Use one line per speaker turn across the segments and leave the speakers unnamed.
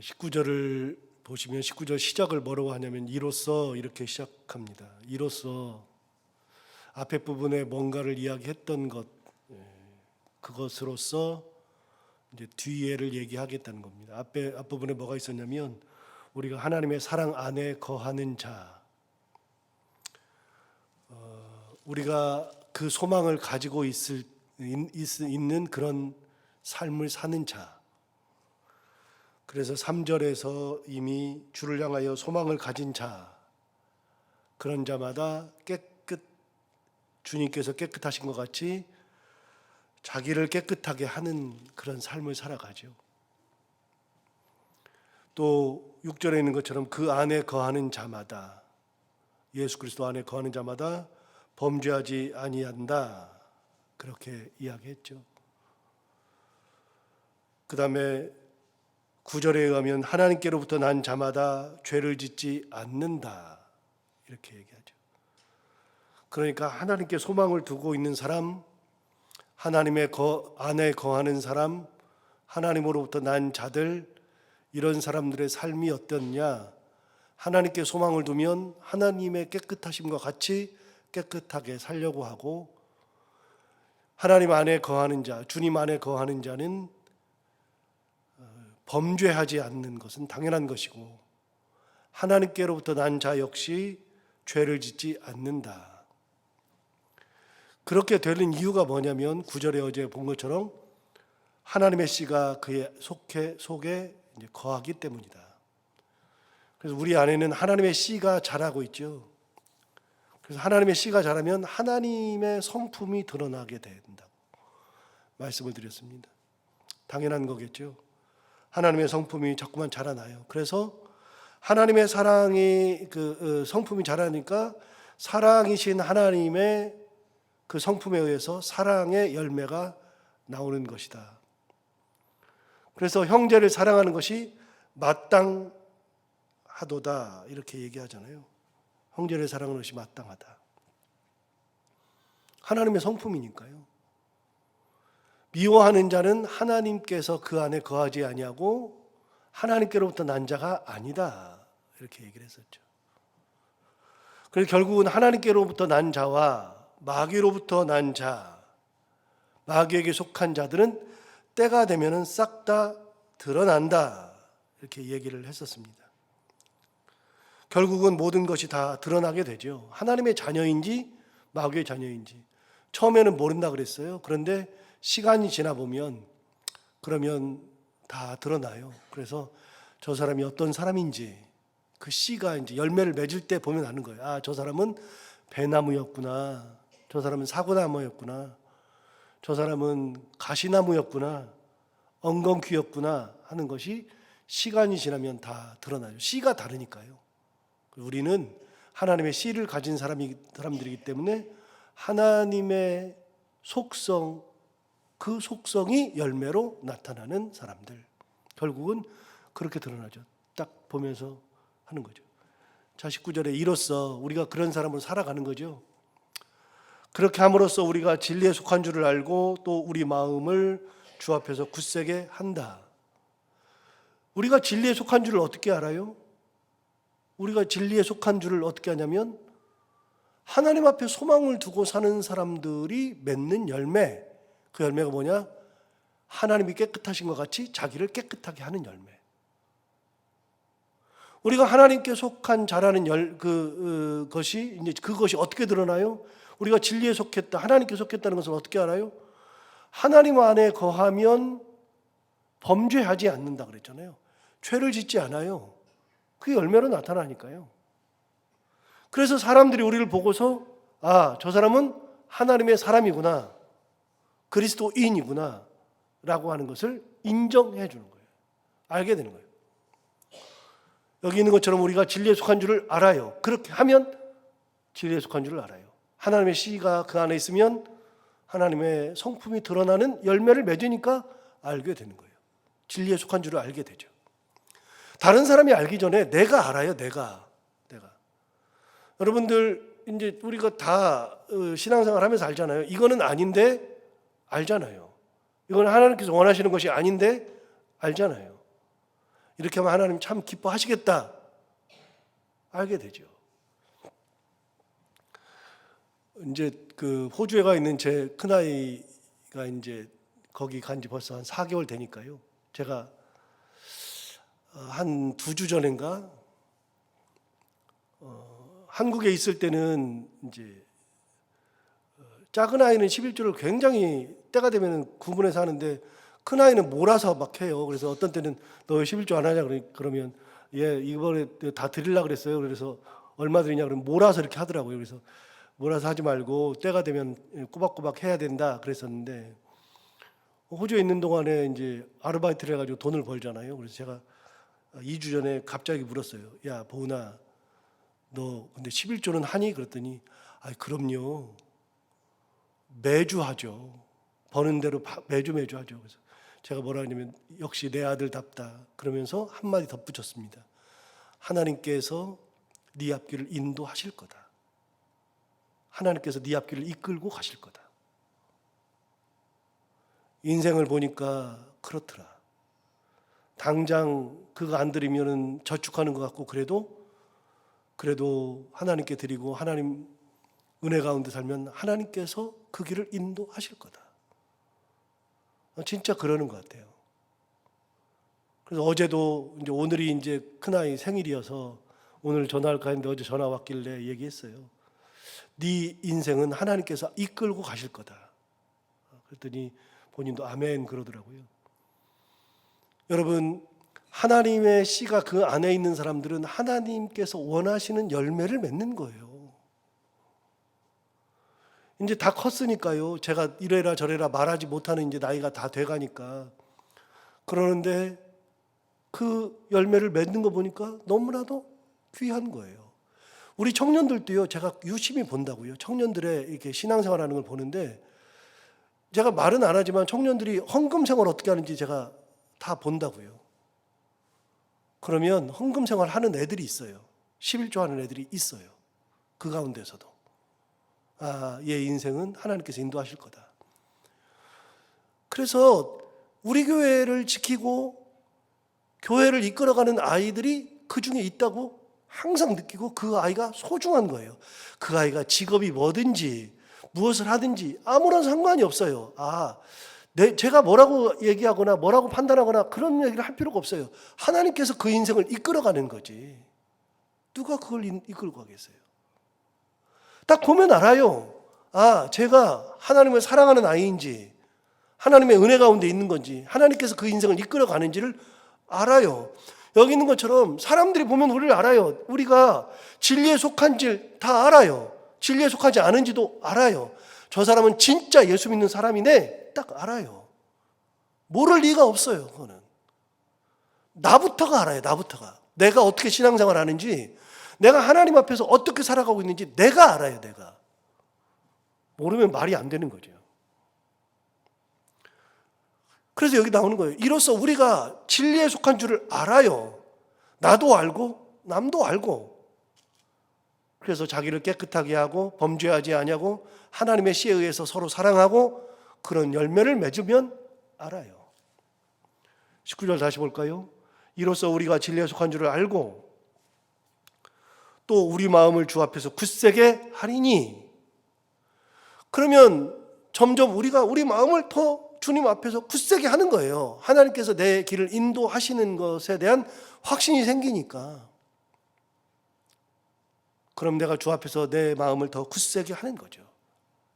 19절을 보시면 19절 시작을 뭐라고 하냐면 이로써 이렇게 시작합니다. 이로써 앞에 부분에 뭔가를 이야기했던 것 예, 그것으로서 이제 뒤에를 얘기하겠다는 겁니다. 앞에 앞부분에 뭐가 있었냐면 우리가 하나님의 사랑 안에 거하는 자 어, 우리가 그 소망을 가지고 있을 있, 있는 그런 삶을 사는 자 그래서 3절에서 이미 주를 향하여 소망을 가진 자 그런 자마다 깨끗 주님께서 깨끗하신 것 같이 자기를 깨끗하게 하는 그런 삶을 살아가죠. 또 6절에 있는 것처럼 그 안에 거하는 자마다 예수 그리스도 안에 거하는 자마다 범죄하지 아니한다. 그렇게 이야기했죠. 그다음에 9절에 의하면 하나님께로부터 난 자마다 죄를 짓지 않는다. 이렇게 얘기하죠. 그러니까 하나님께 소망을 두고 있는 사람, 하나님의 거, 안에 거하는 사람, 하나님으로부터 난 자들, 이런 사람들의 삶이 어떻냐? 하나님께 소망을 두면 하나님의 깨끗하심과 같이 깨끗하게 살려고 하고, 하나님 안에 거하는 자, 주님 안에 거하는 자는 범죄하지 않는 것은 당연한 것이고 하나님께로부터 난 자 역시 죄를 짓지 않는다. 그렇게 되는 이유가 뭐냐면 구절에 어제 본 것처럼 하나님의 씨가 그의 속해 속에 거하기 때문이다. 그래서 우리 안에는 하나님의 씨가 자라고 있죠. 그래서 하나님의 씨가 자라면 하나님의 성품이 드러나게 된다고 말씀을 드렸습니다. 당연한 거겠죠. 하나님의 성품이 자꾸만 자라나요. 그래서 하나님의 사랑이 그 어, 성품이 자라니까 사랑이신 하나님의 그 성품에 의해서 사랑의 열매가 나오는 것이다. 그래서 형제를 사랑하는 것이 마땅하도다 이렇게 얘기하잖아요. 형제를 사랑하는 것이 마땅하다. 하나님의 성품이니까요. 미워하는 자는 하나님께서 그 안에 거하지 아니하고 하나님께로부터 난 자가 아니다. 이렇게 얘기를 했었죠. 그래서 결국은 하나님께로부터 난 자와 마귀로부터 난 자, 마귀에게 속한 자들은 때가 되면은 싹 다 드러난다. 이렇게 얘기를 했었습니다. 결국은 모든 것이 다 드러나게 되죠. 하나님의 자녀인지 마귀의 자녀인지 처음에는 모른다 그랬어요. 그런데 시간이 지나 보면 그러면 다 드러나요. 그래서 저 사람이 어떤 사람인지 그 씨가 이제 열매를 맺을 때 보면 아는 거예요. 아, 저 사람은 배나무였구나. 저 사람은 사고나무였구나. 저 사람은 가시나무였구나. 엉겅퀴였구나 하는 것이 시간이 지나면 다 드러나요. 씨가 다르니까요. 우리는 하나님의 씨를 가진 사람이 사람들이기 때문에 하나님의 속성 그 속성이 열매로 나타나는 사람들. 결국은 그렇게 드러나죠. 딱 보면서 하는 거죠. 자, 19절에 이로써 우리가 그런 사람으로 살아가는 거죠. 그렇게 함으로써 우리가 진리에 속한 줄을 알고 또 우리 마음을 주 앞에서 굳세게 한다. 우리가 진리에 속한 줄을 어떻게 알아요? 우리가 진리에 속한 줄을 어떻게 하냐면 하나님 앞에 소망을 두고 사는 사람들이 맺는 열매, 그 열매가 뭐냐? 하나님이 깨끗하신 것 같이 자기를 깨끗하게 하는 열매. 우리가 하나님께 속한 자라는 열, 그, 어, 것이, 이제 그것이 어떻게 드러나요? 우리가 진리에 속했다, 하나님께 속했다는 것을 어떻게 알아요? 하나님 안에 거하면 범죄하지 않는다 그랬잖아요. 죄를 짓지 않아요. 그 열매로 나타나니까요. 그래서 사람들이 우리를 보고서 아, 저 사람은 하나님의 사람이구나. 그리스도인이구나. 라고 하는 것을 인정해 주는 거예요. 알게 되는 거예요. 여기 있는 것처럼 우리가 진리에 속한 줄을 알아요. 그렇게 하면 진리에 속한 줄을 알아요. 하나님의 씨가 그 안에 있으면 하나님의 성품이 드러나는 열매를 맺으니까 알게 되는 거예요. 진리에 속한 줄을 알게 되죠. 다른 사람이 알기 전에 내가 알아요, 내가. 내가. 여러분들 이제 우리가 다 어, 신앙생활 하면서 알잖아요. 이거는 아닌데 알잖아요. 이건 하나님께서 원하시는 것이 아닌데 알잖아요. 이렇게 하면 하나님 참 기뻐하시겠다. 알게 되죠. 이제 그 호주에 가 있는 제 큰아이가 이제 거기 간 지 벌써 한 4개월 되니까요. 제가 어, 한두 주 전인가 어, 한국에 있을 때는 이제 어, 작은 아이는 11조를 굉장히 때가 되면 구분해서 하는데 큰 아이는 몰아서 막 해요. 그래서 어떤 때는 너 11조 안 하냐 그러- 그러면 예 이번에 다 드리려 그랬어요. 그래서 얼마 드리냐 그러면 몰아서 이렇게 하더라고요. 그래서 몰아서 하지 말고 때가 되면 꼬박꼬박 해야 된다 그랬었는데 호주에 있는 동안에 이제 아르바이트를 해가지고 돈을 벌잖아요. 그래서 제가 2주 전에 갑자기 물었어요. 야 보은아 너 근데 11조는 하니? 그랬더니 아 그럼요. 매주 하죠. 버는 대로 바- 매주 매주 하죠. 그래서 제가 뭐라 하냐면 역시 내 아들답다. 그러면서 한 마디 덧붙였습니다. 하나님께서 네 앞길을 인도하실 거다. 하나님께서 네 앞길을 이끌고 가실 거다. 인생을 보니까 그렇더라. 당장 그거 안 드리면은 저축하는 것 같고 그래도 그래도 하나님께 드리고 하나님 은혜 가운데 살면 하나님께서 그 길을 인도하실 거다. 어, 진짜 그러는 것 같아요. 그래서 어제도 이제 오늘이 이제 큰아이 생일이어서 오늘 전화할까 했는데 어제 전화 왔길래 얘기했어요. 네 인생은 하나님께서 이끌고 가실 거다. 그랬더니 본인도 아멘 그러더라고요. 여러분 하나님의 씨가 그 안에 있는 사람들은 하나님께서 원하시는 열매를 맺는 거예요. 이제 다 컸으니까요. 제가 이래라 저래라 말하지 못하는 이제 나이가 다 돼가니까 그러는데 그 열매를 맺는 거 보니까 너무나도 귀한 거예요. 우리 청년들도요. 제가 유심히 본다고요. 청년들의 이렇게 신앙생활 하는 걸 보는데 제가 말은 안 하지만 청년들이 헌금 생활 어떻게 하는지 제가 다 본다고요. 그러면 헌금 생활 하는 애들이 있어요. 11조 하는 애들이 있어요. 그 가운데서도. 아, 얘 인생은 하나님께서 인도하실 거다. 그래서 우리 교회를 지키고 교회를 이끌어가는 아이들이 그 중에 있다고 항상 느끼고 그 아이가 소중한 거예요. 그 아이가 직업이 뭐든지 무엇을 하든지 아무런 상관이 없어요. 아, 내, 제가 뭐라고 얘기하거나 뭐라고 판단하거나 그런 얘기를 할 필요가 없어요. 하나님께서 그 인생을 이끌어가는 거지. 누가 그걸 이- 이끌고 가겠어요? 딱 보면 알아요. 아, 제가 하나님을 사랑하는 아이인지, 하나님의 은혜 가운데 있는 건지, 하나님께서 그 인생을 이끌어 가는지를 알아요. 여기 있는 것처럼 사람들이 보면 우리를 알아요. 우리가 진리에 속한지 다 알아요. 진리에 속하지 않은지도 알아요. 저 사람은 진짜 예수 믿는 사람이네. 딱 알아요. 모를 리가 없어요. 그거는. 나부터가 알아요. 나부터가. 내가 어떻게 신앙생활 하는지, 내가 하나님 앞에서 어떻게 살아가고 있는지 내가 알아요. 내가. 모르면 말이 안 되는 거죠. 그래서 여기 나오는 거예요. 이로써 우리가 진리에 속한 줄을 알아요. 나도 알고 남도 알고. 그래서 자기를 깨끗하게 하고 범죄하지 아니하고 하나님의 씨에 의해서 서로 사랑하고 그런 열매를 맺으면 알아요. 19절 다시 볼까요? 이로써 우리가 진리에 속한 줄을 알고 또 우리 마음을 주 앞에서 굳세게 하리니 그러면 점점 우리가 우리 마음을 더 주님 앞에서 굳세게 하는 거예요. 하나님께서 내 길을 인도하시는 것에 대한 확신이 생기니까. 그럼 내가 주 앞에서 내 마음을 더 굳세게 하는 거죠.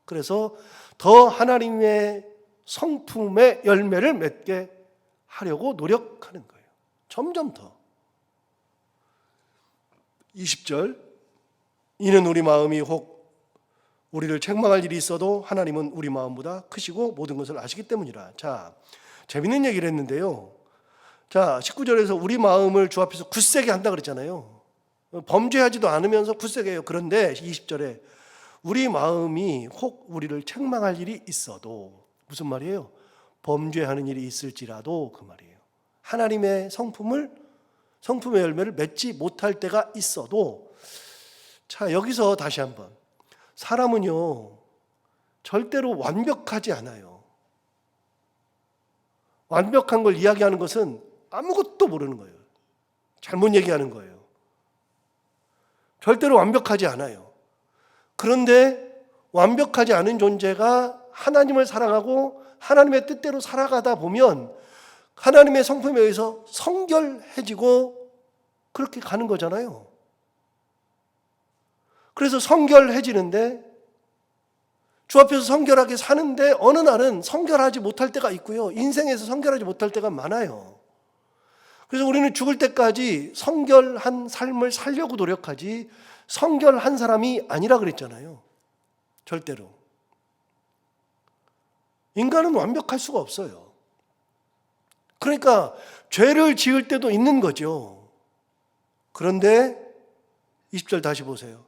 그래서 더 하나님의 성품의 열매를 맺게 하려고 노력하는 거예요. 점점 더. 20절. 이는 우리 마음이 혹 우리를 책망할 일이 있어도 하나님은 우리 마음보다 크시고 모든 것을 아시기 때문이라. 자, 재밌는 얘기를 했는데요. 자, 19절에서 우리 마음을 주 앞에서 굳세게 한다 그랬잖아요. 범죄하지도 않으면서 굳세게 해요. 그런데 20절에 우리 마음이 혹 우리를 책망할 일이 있어도 무슨 말이에요? 범죄하는 일이 있을지라도 그 말이에요. 하나님의 성품을 성품의 열매를 맺지 못할 때가 있어도 자, 여기서 다시 한번 사람은요, 절대로 완벽하지 않아요. 완벽한 걸 이야기하는 것은 아무것도 모르는 거예요. 잘못 얘기하는 거예요. 절대로 완벽하지 않아요. 그런데 완벽하지 않은 존재가 하나님을 사랑하고 하나님의 뜻대로 살아가다 보면 하나님의 성품에 의해서 성결해지고 그렇게 가는 거잖아요. 그래서 성결해지는데 주 앞에서 성결하게 사는데 어느 날은 성결하지 못할 때가 있고요. 인생에서 성결하지 못할 때가 많아요. 그래서 우리는 죽을 때까지 성결한 삶을 살려고 노력하지 성결한 사람이 아니라 그랬잖아요. 절대로. 인간은 완벽할 수가 없어요. 그러니까 죄를 지을 때도 있는 거죠. 그런데 20절 다시 보세요.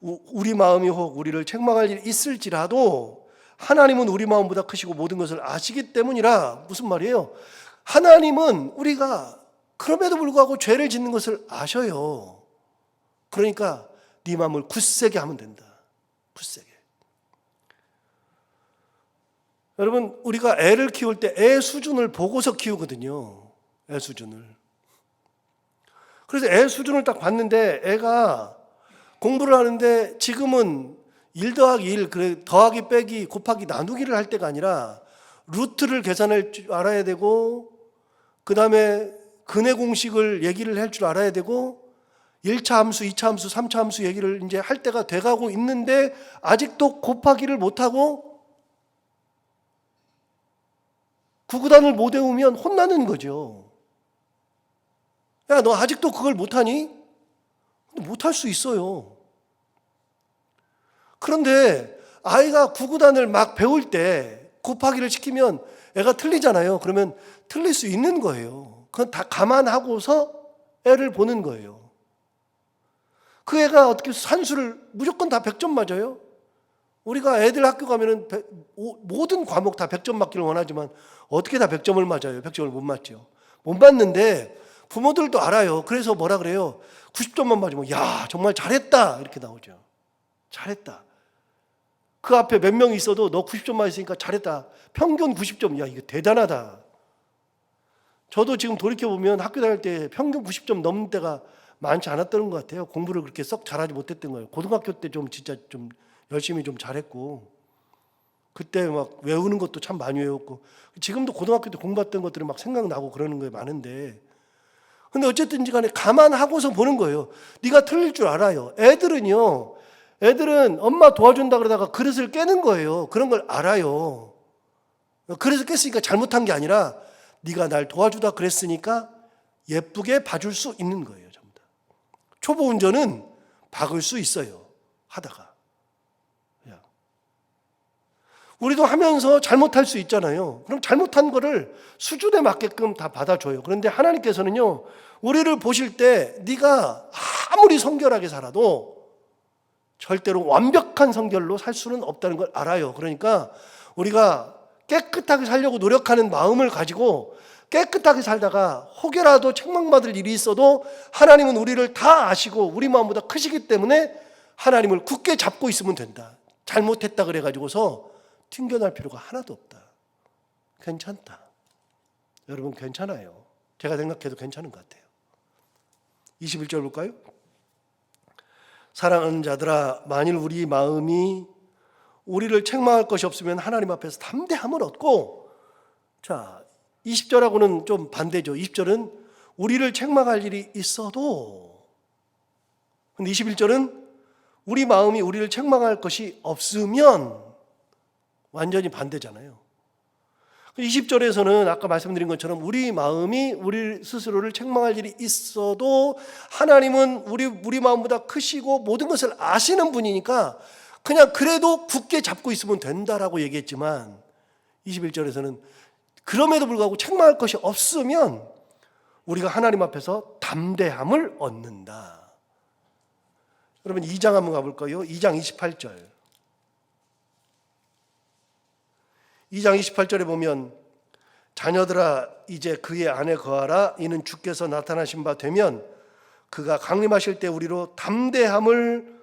우- 우리 마음이 혹 우리를 책망할 일이 있을지라도 하나님은 우리 마음보다 크시고 모든 것을 아시기 때문이라 무슨 말이에요? 하나님은 우리가 그럼에도 불구하고 죄를 짓는 것을 아셔요. 그러니까 네 마음을 굳세게 하면 된다. 굳세게. 여러분 우리가 애를 키울 때 애 수준을 보고서 키우거든요. 애 수준을. 그래서 애 수준을 딱 봤는데 애가 공부를 하는데 지금은 1 더하기 1, 그래 더하기 빼기 곱하기 나누기를 할 때가 아니라 루트를 계산할 줄 알아야 되고 그 다음에 근해 공식을 얘기를 할 줄 알아야 되고 1차 함수, 2차 함수, 3차 함수 얘기를 이제 할 때가 돼가고 있는데 아직도 곱하기를 못하고 구구단을 못 외우면 혼나는 거죠. 야, 너 아직도 그걸 못하니? 못할 수 있어요. 그런데 아이가 구구단을 막 배울 때 곱하기를 시키면 애가 틀리잖아요. 그러면 틀릴 수 있는 거예요. 그건 다 감안하고서 애를 보는 거예요. 그 애가 어떻게 산수를 무조건 다 100점 맞아요? 우리가 애들 학교 가면은 모든 과목 다 100점 맞기를 원하지만 어떻게 다 100점을 맞아요? 100점을 못 맞죠. 못 맞는데 부모들도 알아요. 그래서 뭐라 그래요? 90점만 맞으면 야, 정말 잘했다. 이렇게 나오죠. 잘했다. 그 앞에 몇 명 있어도 너 90점 맞으니까 잘했다. 평균 90점. 야, 이거 대단하다. 저도 지금 돌이켜 보면 학교 다닐 때 평균 90점 넘는 때가 많지 않았던 것 같아요. 공부를 그렇게 썩 잘하지 못했던 거예요. 고등학교 때 좀 진짜 좀 열심히 좀 잘했고 그때 막 외우는 것도 참 많이 외웠고 지금도 고등학교 때 공부했던 것들이 막 생각나고 그러는 거에 많은데 근데 어쨌든지 간에 감안하고서 보는 거예요. 네가 틀릴 줄 알아요. 애들은요. 애들은 엄마 도와준다 그러다가 그릇을 깨는 거예요. 그런 걸 알아요. 그래서 깼으니까 잘못한 게 아니라 네가 날 도와주다 그랬으니까 예쁘게 봐줄 수 있는 거예요. 전부 다. 초보 운전은 박을 수 있어요. 하다가. 야. 우리도 하면서 잘못할 수 있잖아요. 그럼 잘못한 거를 수준에 맞게끔 다 받아줘요. 그런데 하나님께서는요, 우리를 보실 때 네가 아무리 성결하게 살아도 절대로 완벽한 성결로 살 수는 없다는 걸 알아요. 그러니까 우리가 깨끗하게 살려고 노력하는 마음을 가지고 깨끗하게 살다가 혹여라도 책망받을 일이 있어도 하나님은 우리를 다 아시고 우리 마음보다 크시기 때문에 하나님을 굳게 잡고 있으면 된다. 잘못했다 그래가지고서 튕겨날 필요가 하나도 없다. 괜찮다. 여러분 괜찮아요. 제가 생각해도 괜찮은 것 같아요. 21절 볼까요? 사랑하는 자들아 만일 우리 마음이 우리를 책망할 것이 없으면 하나님 앞에서 담대함을 얻고 자 20절하고는 좀 반대죠. 20절은 우리를 책망할 일이 있어도 근데 21절은 우리 마음이 우리를 책망할 것이 없으면 완전히 반대잖아요. 20절에서는 아까 말씀드린 것처럼 우리 마음이 우리 스스로를 책망할 일이 있어도 하나님은 우리 우리 마음보다 크시고 모든 것을 아시는 분이니까 그냥 그래도 굳게 잡고 있으면 된다라고 얘기했지만 21절에서는 그럼에도 불구하고 책망할 것이 없으면 우리가 하나님 앞에서 담대함을 얻는다. 여러분 2장 한번 가볼까요? 2장 28절. 2장 28절에 보면 자녀들아 이제 그의 안에 거하라 이는 주께서 나타나신 바 되면 그가 강림하실 때 우리로 담대함을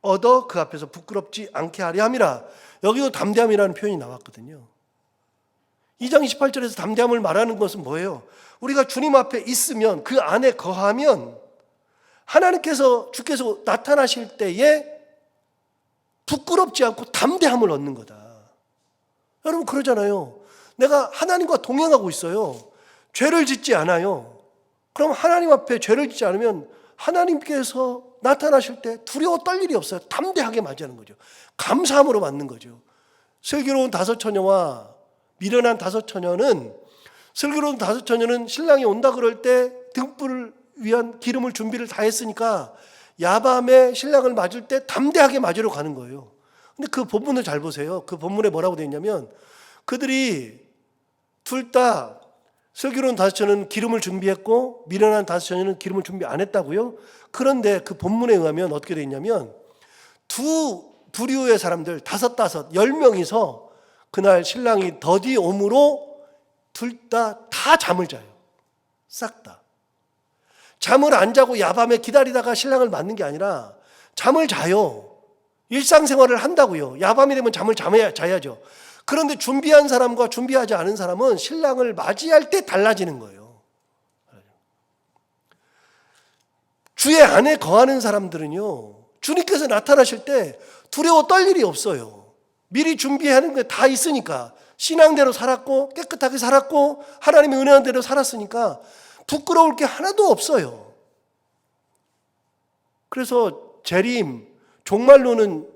얻어 그 앞에서 부끄럽지 않게 하려 함이라 여기도 담대함이라는 표현이 나왔거든요 2장 28절에서 담대함을 말하는 것은 뭐예요? 우리가 주님 앞에 있으면 그 안에 거하면 하나님께서 주께서 나타나실 때에 부끄럽지 않고 담대함을 얻는 거다. 여러분 그러잖아요. 내가 하나님과 동행하고 있어요. 죄를 짓지 않아요. 그럼 하나님 앞에 죄를 짓지 않으면 하나님께서 나타나실 때 두려워 떨 일이 없어요. 담대하게 맞이하는 거죠. 감사함으로 맞는 거죠. 슬기로운 다섯 처녀와 미련한 다섯 처녀는 슬기로운 다섯 처녀는 신랑이 온다 그럴 때 등불을 위한 기름을 준비를 다 했으니까 야밤에 신랑을 맞을 때 담대하게 맞으러 가는 거예요. 근데 그 본문을 잘 보세요. 그 본문에 뭐라고 되어 있냐면 그들이 둘 다 슬기로운 다섯 처녀는 기름을 준비했고 미련한 다섯 처녀는 기름을 준비 안 했다고요. 그런데 그 본문에 의하면 어떻게 되어 있냐면 두 부류의 사람들 다섯 다섯 열 명이서 그날 신랑이 더디 옴으로 둘 다 다 잠을 자요. 싹 다. 잠을 안 자고 야밤에 기다리다가 신랑을 맞는 게 아니라 잠을 자요. 일상생활을 한다고요. 야밤이 되면 잠을 잠해야, 자야죠. 그런데 준비한 사람과 준비하지 않은 사람은 신랑을 맞이할 때 달라지는 거예요. 주의 안에 거하는 사람들은요, 주님께서 나타나실 때 두려워 떨 일이 없어요. 미리 준비하는 게 다 있으니까. 신앙대로 살았고, 깨끗하게 살았고, 하나님의 은혜한 대로 살았으니까 부끄러울 게 하나도 없어요. 그래서 재림, 종말론은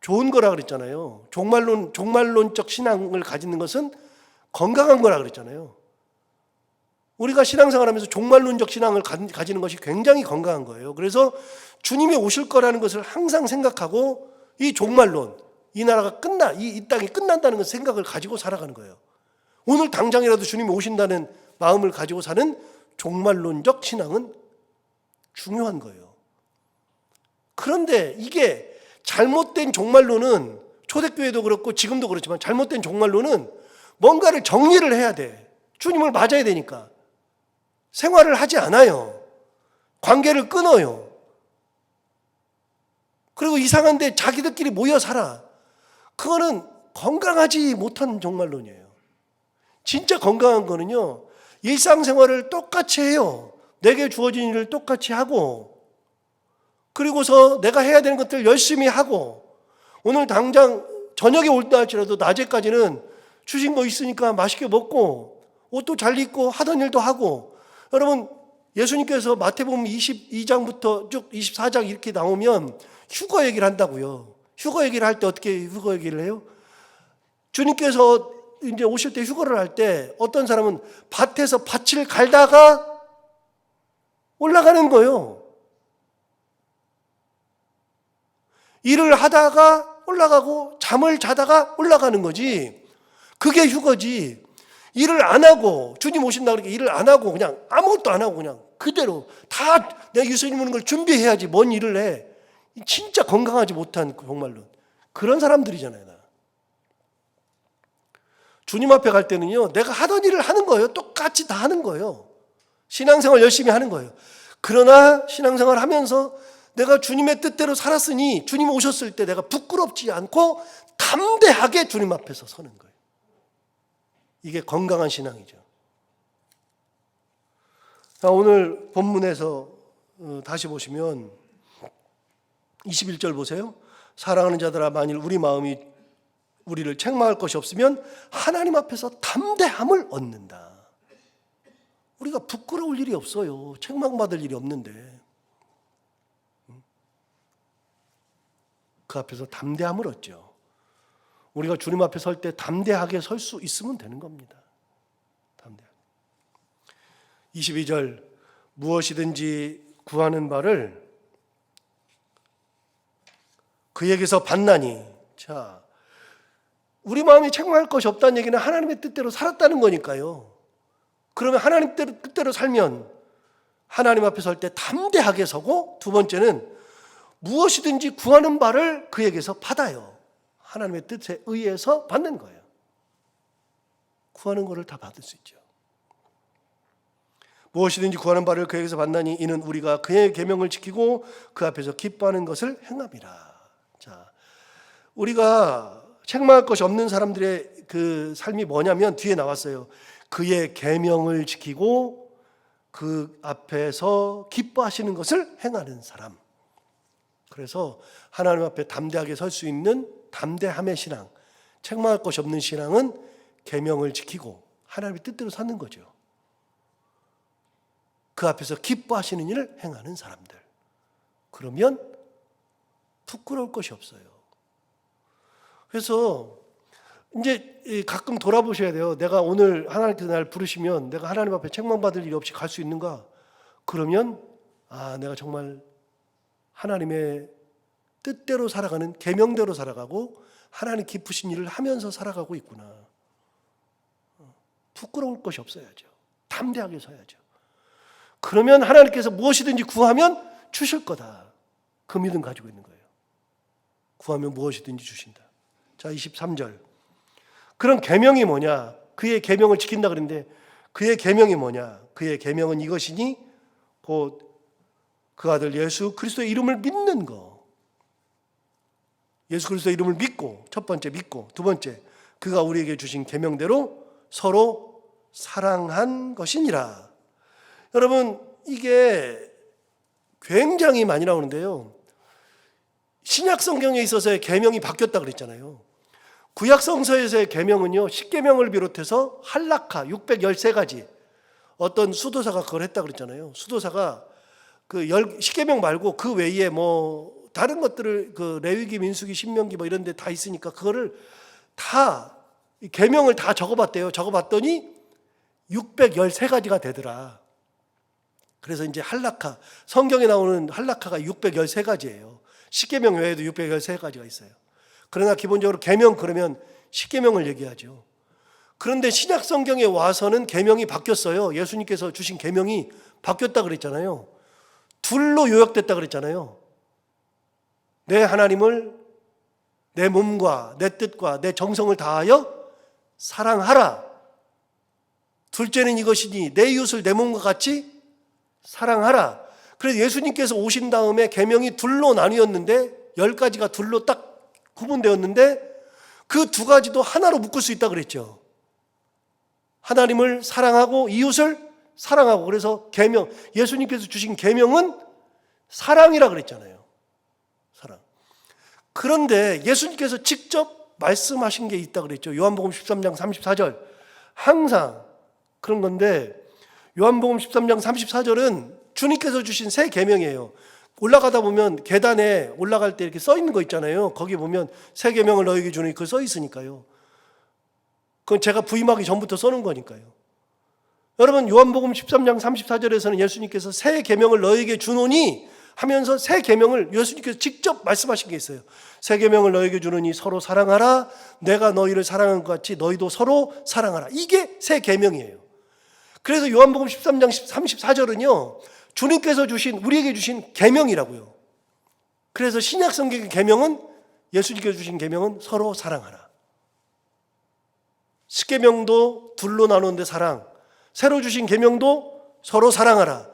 좋은 거라 그랬잖아요. 종말론, 종말론적 신앙을 가지는 것은 건강한 거라 그랬잖아요. 우리가 신앙생활 하면서 종말론적 신앙을 가- 가지는 것이 굉장히 건강한 거예요. 그래서 주님이 오실 거라는 것을 항상 생각하고 이 종말론, 이 나라가 끝나, 이, 이 땅이 끝난다는 그 생각을 가지고 살아가는 거예요. 오늘 당장이라도 주님이 오신다는 마음을 가지고 사는 종말론적 신앙은 중요한 거예요. 그런데 이게 잘못된 종말론은 초대교회도 그렇고 지금도 그렇지만 잘못된 종말론은 뭔가를 정리를 해야 돼. 주님을 맞아야 되니까. 생활을 하지 않아요. 관계를 끊어요. 그리고 이상한데 자기들끼리 모여 살아. 그거는 건강하지 못한 종말론이에요. 진짜 건강한 거는요, 일상생활을 똑같이 해요. 내게 주어진 일을 똑같이 하고, 그리고서 내가 해야 되는 것들 열심히 하고, 오늘 당장 저녁에 올다 할지라도 낮에까지는 주신 거 있으니까 맛있게 먹고, 옷도 잘 입고, 하던 일도 하고, 여러분, 예수님께서 마태복음 22장부터 쭉 24장 이렇게 나오면 휴거 얘기를 한다고요. 휴거 얘기를 할 때 어떻게 휴거 얘기를 해요? 주님께서 이제 오실 때 휴거를 할 때 어떤 사람은 밭에서 밭을 갈다가 올라가는 거예요. 일을 하다가 올라가고 잠을 자다가 올라가는 거지. 그게 휴거지. 일을 안 하고 주님 오신다 그러니까 일을 안 하고 그냥 아무것도 안 하고 그냥 그대로 다 내가 예수님 오는 걸 준비해야지 뭔 일을 해. 진짜 건강하지 못한 정말로 그런 사람들이잖아요. 나. 주님 앞에 갈 때는요, 내가 하던 일을 하는 거예요. 똑같이 다 하는 거예요. 신앙생활 열심히 하는 거예요. 그러나 신앙생활 하면서 내가 주님의 뜻대로 살았으니 주님 오셨을 때 내가 부끄럽지 않고 담대하게 주님 앞에서 서는 거예요. 이게 건강한 신앙이죠. 자, 오늘 본문에서 어, 다시 보시면 21절 보세요. 사랑하는 자들아 만일 우리 마음이 우리를 책망할 것이 없으면 하나님 앞에서 담대함을 얻는다. 우리가 부끄러울 일이 없어요. 책망받을 일이 없는데. 그 앞에서 담대함을 얻죠. 우리가 주님 앞에 설 때 담대하게 설 수 있으면 되는 겁니다. 담대. 22절 무엇이든지 구하는 바를 그에게서 받나니 자 우리 마음이 책망할 것이 없다는 얘기는 하나님의 뜻대로 살았다는 거니까요. 그러면 하나님 뜻대로 살면 하나님 앞에 설 때 담대하게 서고 두 번째는 무엇이든지 구하는 바를 그에게서 받아요. 하나님의 뜻에 의해서 받는 거예요. 구하는 것을 다 받을 수 있죠. 무엇이든지 구하는 바를 그에게서 받나니 이는 우리가 그의 계명을 지키고 그 앞에서 기뻐하는 것을 행함이라. 자, 우리가 책망할 것이 없는 사람들의 그 삶이 뭐냐면 뒤에 나왔어요. 그의 계명을 지키고 그 앞에서 기뻐하시는 것을 행하는 사람. 그래서 하나님 앞에 담대하게 설 수 있는 담대함의 신앙, 책망할 것이 없는 신앙은 계명을 지키고 하나님의 뜻대로 사는 거죠. 그 앞에서 기뻐하시는 일을 행하는 사람들. 그러면 부끄러울 것이 없어요. 그래서 이제 이 가끔 돌아보셔야 돼요. 내가 오늘 하나님께서 날 부르시면 내가 하나님 앞에 책망받을 일 없이 갈 수 있는가? 그러면 아, 내가 정말 하나님의 뜻대로 살아가는 계명대로 살아가고 하나님 기쁘신 일을 하면서 살아가고 있구나. 어, 부끄러울 것이 없어야죠. 담대하게 서야죠. 그러면 하나님께서 무엇이든지 구하면 주실 거다. 그 믿음 가지고 있는 거예요. 구하면 무엇이든지 주신다. 자, 23절. 그런 계명이 뭐냐? 그의 계명을 지킨다 그랬는데 그의 계명이 뭐냐? 그의 계명은 이것이니 곧 그 아들 예수 그리스도의 이름을 믿는 거. 예수 그리스도의 이름을 믿고 첫 번째 믿고 두 번째 그가 우리에게 주신 계명대로 서로 사랑한 것이니라. 여러분 이게 굉장히 많이 나오는데요. 신약 성경에 있어서의 계명이 바뀌었다 그랬잖아요. 구약 성서에서의 계명은요. 십계명을 비롯해서 할라카 613가지 어떤 수도사가 그걸 했다 그랬잖아요. 수도사가 그 열, 십계명 말고 그 외에 뭐 다른 것들을 그 레위기, 민수기, 신명기 뭐 이런 데 다 있으니까 그거를 다 계명을 다 적어봤대요. 적어봤더니 613가지가 되더라. 그래서 이제 할라카 성경에 나오는 할라카가 613가지예요. 십계명 외에도 613가지가 있어요. 그러나 기본적으로 계명 그러면 십계명을 얘기하죠. 그런데 신약 성경에 와서는 계명이 바뀌었어요. 예수님께서 주신 계명이 바뀌었다 그랬잖아요. 둘로 요약됐다 그랬잖아요. 내 하나님을 내 몸과 내 뜻과 내 정성을 다하여 사랑하라. 둘째는 이것이니 내 이웃을 내 몸과 같이 사랑하라. 그래서 예수님께서 오신 다음에 계명이 둘로 나뉘었는데 열 가지가 둘로 딱 구분되었는데 그 두 가지도 하나로 묶을 수 있다 그랬죠. 하나님을 사랑하고 이웃을 사랑하고 그래서 계명 예수님께서 주신 계명은 사랑이라 그랬잖아요. 사랑. 그런데 예수님께서 직접 말씀하신 게 있다 그랬죠. 요한복음 13장 34절. 항상 그런 건데 요한복음 13장 34절은 주님께서 주신 새 계명이에요. 올라가다 보면 계단에 올라갈 때 이렇게 써 있는 거 있잖아요. 거기 보면 새 계명을 너에게 주니 그써 있으니까요. 그건 제가 부임하기 전부터 써놓은 거니까요. 여러분 요한복음 13장 34절에서는 예수님께서 새 계명을 너에게 주노니 하면서 새 계명을 예수님께서 직접 말씀하신 게 있어요. 새 계명을 너에게 주노니 서로 사랑하라. 내가 너희를 사랑한 것 같이 너희도 서로 사랑하라. 이게 새 계명이에요. 그래서 요한복음 13장 34절은요. 주님께서 주신 우리에게 주신 계명이라고요. 그래서 신약 성경의 계명은 예수님께서 주신 계명은 서로 사랑하라. 십계명도 둘로 나누는데 사랑, 새로 주신 계명도 서로 사랑하라.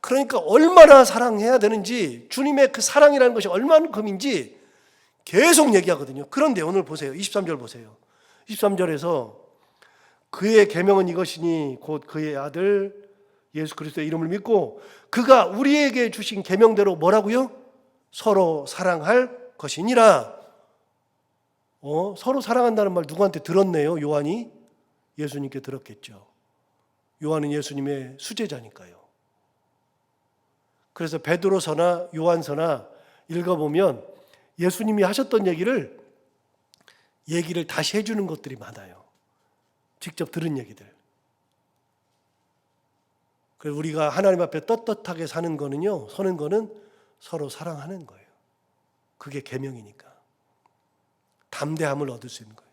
그러니까 얼마나 사랑해야 되는지 주님의 그 사랑이라는 것이 얼마만큼인지 계속 얘기하거든요. 그런데 오늘 보세요. 23절 보세요. 23절에서 그의 계명은 이것이니 곧 그의 아들 예수 그리스도의 이름을 믿고 그가 우리에게 주신 계명대로 뭐라고요? 서로 사랑할 것이니라. 어, 서로 사랑한다는 말 누구한테 들었네요? 요한이 예수님께 들었겠죠. 요한은 예수님의 수제자니까요. 그래서 베드로서나 요한서나 읽어보면 예수님이 하셨던 얘기를 얘기를 다시 해주는 것들이 많아요. 직접 들은 얘기들. 그래서 우리가 하나님 앞에 떳떳하게 사는 거는요, 서는 거는 서로 사랑하는 거예요. 그게 계명이니까. 담대함을 얻을 수 있는 거예요.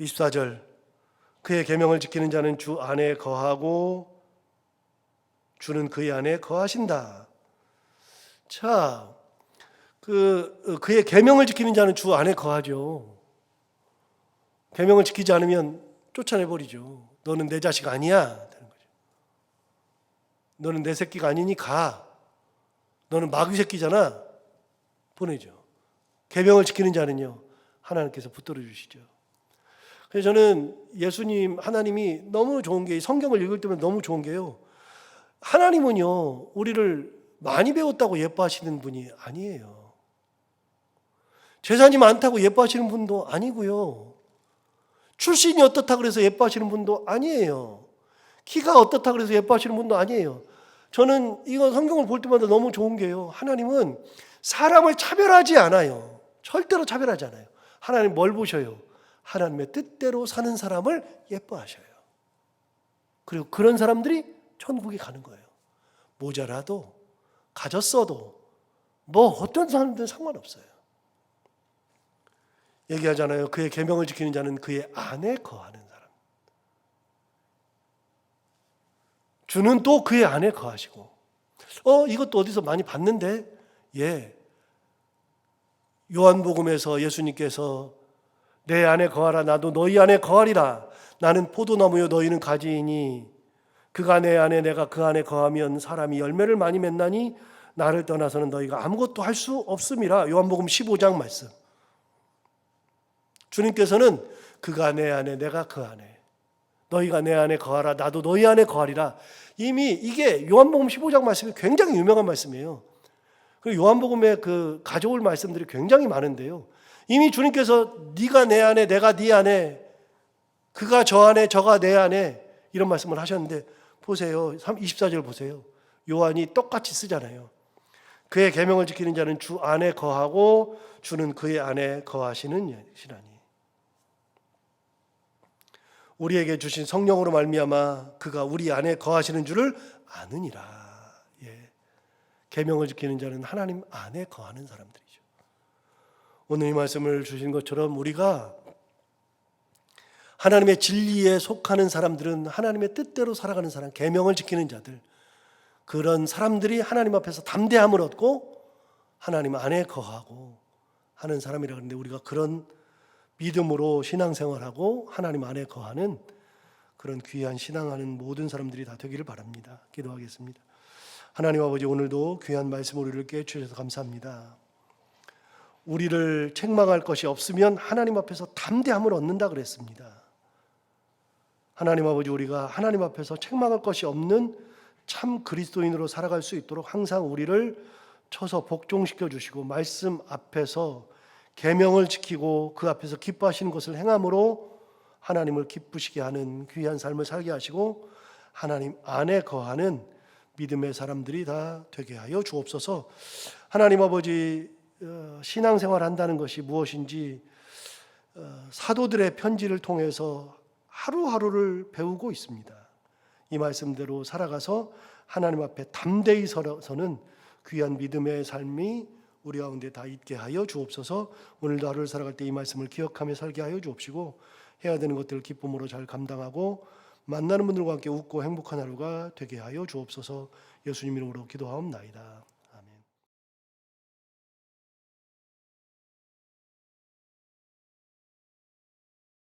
24절 그의 계명을 지키는 자는 주 안에 거하고 주는 그의 안에 거하신다. 자, 그 그의 계명을 지키는 자는 주 안에 거하죠. 계명을 지키지 않으면 쫓아내 버리죠. 너는 내 자식 아니야. 너는 내 새끼가 아니니 가. 너는 마귀 새끼잖아. 보내죠. 계명을 지키는 자는요. 하나님께서 붙들어 주시죠. 그래서 저는 예수님 하나님이 너무 좋은 게 성경을 읽을 때면 너무 좋은 게요. 하나님은요 우리를 많이 배웠다고 예뻐하시는 분이 아니에요. 재산이 많다고 예뻐하시는 분도 아니고요. 출신이 어떻다 그래서 예뻐하시는 분도 아니에요. 키가 어떻다 그래서 예뻐하시는 분도 아니에요. 저는 이거 성경을 볼 때마다 너무 좋은 게요. 하나님은 사람을 차별하지 않아요. 절대로 차별하지 않아요. 하나님 뭘 보셔요? 하나님의 뜻대로 사는 사람을 예뻐하셔요. 그리고 그런 사람들이 천국에 가는 거예요. 모자라도 가졌어도 뭐 어떤 사람들은 상관없어요. 얘기하잖아요. 그의 계명을 지키는 자는 그의 안에 거하는 사람. 주는 또 그의 안에 거하시고. 어, 이것도 어디서 많이 봤는데? 예. 요한복음에서 예수님께서 내 안에 거하라 나도 너희 안에 거하리라. 나는 포도나무요 너희는 가지이니 그가 내 안에 내가 그 안에 거하면 사람이 열매를 많이 맺나니 나를 떠나서는 너희가 아무것도 할 수 없음이라. 요한복음 15장 말씀. 주님께서는 그가 내 안에 내가 그 안에 너희가 내 안에 거하라 나도 너희 안에 거하리라 이미 이게 요한복음 15장 말씀이 굉장히 유명한 말씀이에요. 그리고 요한복음에 그 가져올 말씀들이 굉장히 많은데요. 이미 주님께서 네가 내 안에 내가 네 안에 그가 저 안에 저가 내 안에 이런 말씀을 하셨는데 보세요. 24절 보세요. 요한이 똑같이 쓰잖아요. 그의 계명을 지키는 자는 주 안에 거하고 주는 그의 안에 거하시는 시라니. 우리에게 주신 성령으로 말미암아 그가 우리 안에 거하시는 줄을 아느니라. 예. 계명을 지키는 자는 하나님 안에 거하는 사람들이죠. 오늘 이 말씀을 주신 것처럼 우리가 하나님의 진리에 속하는 사람들은 하나님의 뜻대로 살아가는 사람, 계명을 지키는 자들 그런 사람들이 하나님 앞에서 담대함을 얻고 하나님 안에 거하고 하는 사람이라 그러는데 우리가 그런 믿음으로 신앙생활하고 하나님 안에 거하는 그런 귀한 신앙하는 모든 사람들이 다 되기를 바랍니다. 기도하겠습니다. 하나님 아버지 오늘도 귀한 말씀 우리를 깨 주셔서 감사합니다. 우리를 책망할 것이 없으면 하나님 앞에서 담대함을 얻는다 그랬습니다. 하나님 아버지 우리가 하나님 앞에서 책망할 것이 없는 참 그리스도인으로 살아갈 수 있도록 항상 우리를 쳐서 복종시켜 주시고 말씀 앞에서 계명을 지키고 그 앞에서 기뻐하시는 것을 행함으로 하나님을 기쁘시게 하는 귀한 삶을 살게 하시고 하나님 안에 거하는 믿음의 사람들이 다 되게 하여 주옵소서. 하나님 아버지 어, 신앙생활 한다는 것이 무엇인지 어, 사도들의 편지를 통해서 하루하루를 배우고 있습니다. 이 말씀대로 살아가서 하나님 앞에 담대히 서는 귀한 믿음의 삶이 우리 가운데 다 있게 하여 주옵소서. 오늘도 하루를 살아갈 때 이 말씀을 기억하며 살게 하여 주옵시고 해야 되는 것들을 기쁨으로 잘 감당하고 만나는 분들과 함께 웃고 행복한 하루가 되게 하여 주옵소서. 예수님 이름으로 기도하옵나이다.